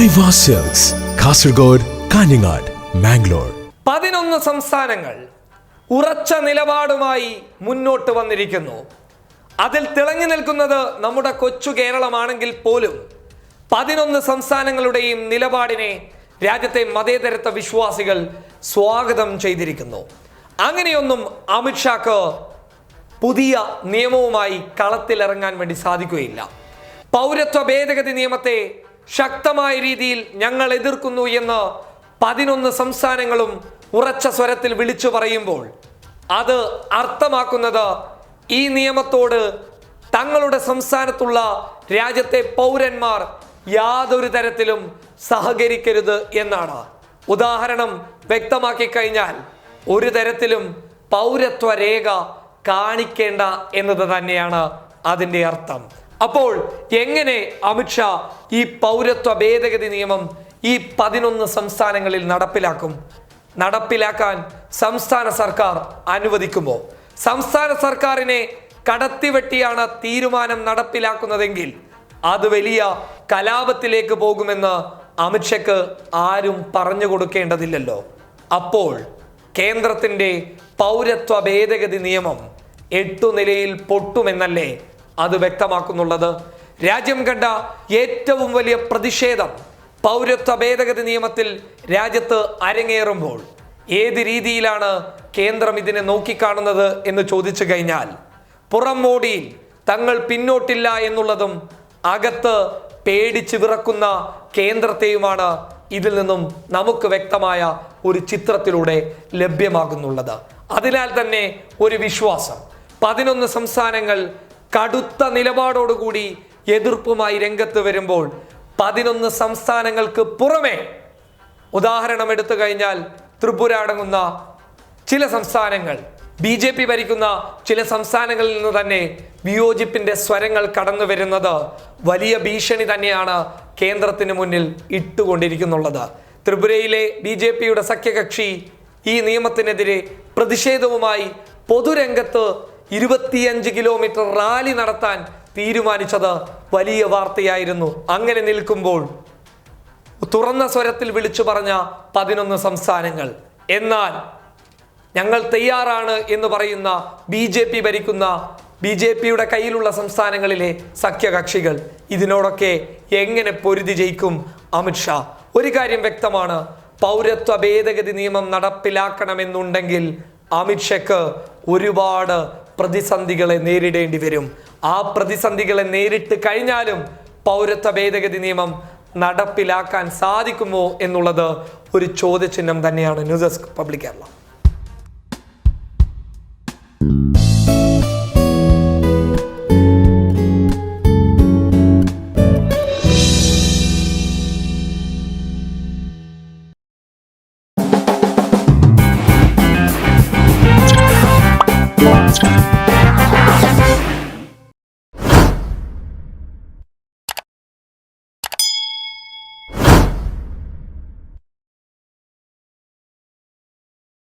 ഐവ സെൽസ് കാസർഗോഡ് കാഞ്ഞങ്ങാട് മാംഗ്ലൂർ പതിനൊന്ന് സംസ്ഥാനങ്ങൾ ഉറച്ച നിലപാടുമായി മുന്നോട്ട് വന്നിരിക്കുന്നു. അതിൽ തിളങ്ങി നിൽക്കുന്നത് നമ്മുടെ കൊച്ചു കേരളമാണെങ്കിൽ പോലും പതിനൊന്ന് സംസ്ഥാനങ്ങളുടെയും നിലപാടിനെ രാജ്യത്തെ മതേതരത്വ വിശ്വാസികൾ സ്വാഗതം ചെയ്തിരിക്കുന്നു. അങ്ങനെയൊന്നും അമിത്ഷാക്ക് പുതിയ നിയമവുമായി കളത്തിലിറങ്ങാൻ വേണ്ടി സാധിക്കുകയില്ല. പൗരത്വ ഭേദഗതി നിയമത്തെ ശക്തമായ രീതിയിൽ ഞങ്ങൾ എതിർക്കുന്നു എന്ന് പതിനൊന്ന് സംസ്ഥാനങ്ങളും ഉറച്ച സ്വരത്തിൽ വിളിച്ചു പറയുമ്പോൾ അത് അർത്ഥമാക്കുന്നത് ഈ നിയമത്തോട് തങ്ങളുടെ സംസ്ഥാനത്തുള്ള രാജ്യത്തെ പൗരന്മാർ യാതൊരു തരത്തിലും സഹകരിക്കരുത് എന്നാണ്. ഉദാഹരണം വ്യക്തമാക്കി കഴിഞ്ഞാൽ ഒരു തരത്തിലും പൗരത്വ രേഖ കാണിക്കേണ്ട എന്നത് തന്നെയാണ് അതിന്റെ അർത്ഥം. അപ്പോൾ എങ്ങനെ അമിത്ഷാ ഈ പൗരത്വ ഭേദഗതി നിയമം ഈ പതിനൊന്ന് സംസ്ഥാനങ്ങളിൽ നടപ്പിലാക്കും? നടപ്പിലാക്കാൻ സംസ്ഥാന സർക്കാർ അനുവദിക്കുമോ? സംസ്ഥാന സർക്കാരിനെ കടത്തിവെട്ടിയാണ് തീരുമാനം നടപ്പിലാക്കുന്നതെങ്കിൽ അത് വലിയ കലാപത്തിലേക്ക് പോകുമെന്ന് അമിത്ഷയ്ക്ക് ആരും പറഞ്ഞു കൊടുക്കേണ്ടതില്ലല്ലോ. അപ്പോൾ കേന്ദ്രത്തിന്റെ പൗരത്വ ഭേദഗതി നിയമം എട്ടു നിലയിൽ പൊട്ടുമെന്നല്ലേ അത് വ്യക്തമാക്കുന്നുള്ളത്. രാജ്യം കണ്ട ഏറ്റവും വലിയ പ്രതിഷേധം പൗരത്വ ഭേദഗതി നിയമത്തിൽ രാജ്യത്ത് അരങ്ങേറുമ്പോൾ ഏത് രീതിയിലാണ് കേന്ദ്രം ഇതിനെ നോക്കിക്കാണുന്നത് എന്ന് ചോദിച്ചു കഴിഞ്ഞാൽ പുറം മോടിയിൽ തങ്ങൾ പിന്നോട്ടില്ല എന്നുള്ളതും അകത്ത് പേടിച്ച് വിറക്കുന്ന കേന്ദ്രത്തെയുമാണ് ഇതിൽ നിന്നും നമുക്ക് വ്യക്തമായ ഒരു ചിത്രത്തിലൂടെ ലഭ്യമാകുന്നുള്ളത്. അതിനാൽ തന്നെ ഒരു വിശ്വാസം. പതിനൊന്ന് സംസ്ഥാനങ്ങൾ കടുത്ത നിലപാടോടുകൂടി എതിർപ്പുമായി രംഗത്ത് വരുമ്പോൾ പതിനൊന്ന് സംസ്ഥാനങ്ങൾക്ക് പുറമെ ഉദാഹരണം എടുത്തു കഴിഞ്ഞാൽ ത്രിപുര അടങ്ങുന്ന ചില സംസ്ഥാനങ്ങൾ ബി ജെ പി ഭരിക്കുന്ന ചില സംസ്ഥാനങ്ങളിൽ നിന്ന് തന്നെ വിയോജിപ്പിന്റെ സ്വരങ്ങൾ കടന്നു വരുന്നത് വലിയ ഭീഷണി തന്നെയാണ് കേന്ദ്രത്തിന് മുന്നിൽ ഇട്ടുകൊണ്ടിരിക്കുന്നുള്ളത്. ത്രിപുരയിലെ ബി ജെ പിയുടെ സഖ്യകക്ഷി ഈ നിയമത്തിനെതിരെ പ്രതിഷേധവുമായി പൊതുരംഗത്ത് ഇരുപത്തിയഞ്ച് കിലോമീറ്റർ റാലി നടത്താൻ തീരുമാനിച്ചത് വലിയ വാർത്തയായിരുന്നു. അങ്ങനെ നിൽക്കുമ്പോൾ തുറന്ന സ്വരത്തിൽ വിളിച്ചു പറഞ്ഞ പതിനൊന്ന് സംസ്ഥാനങ്ങൾ. എന്നാൽ ഞങ്ങൾ തയ്യാറാണ് എന്ന് പറയുന്ന ബി ജെ പി ഭരിക്കുന്ന ബി ജെ പിയുടെ കയ്യിലുള്ള സംസ്ഥാനങ്ങളിലെ സഖ്യകക്ഷികൾ. ഇതിനോടൊക്കെ എങ്ങനെ പൊരുതി ജയിക്കും അമിത്ഷാ ഒരു കാര്യം വ്യക്തമാണ്. പൗരത്വ ഭേദഗതി നിയമം നടപ്പിലാക്കണമെന്നുണ്ടെങ്കിൽ അമിത്ഷയ്ക്ക് ഒരുപാട് പ്രതിസന്ധികളെ നേരിടേണ്ടി വരും. ആ പ്രതിസന്ധികളെ നേരിട്ട് കഴിഞ്ഞാലും പൗരത്വ ഭേദഗതി നിയമം നടപ്പിലാക്കാൻ സാധിക്കുമോ എന്നുള്ളത് ഒരു ചോദ്യചിഹ്നം തന്നെയാണ് news desk public Kerala.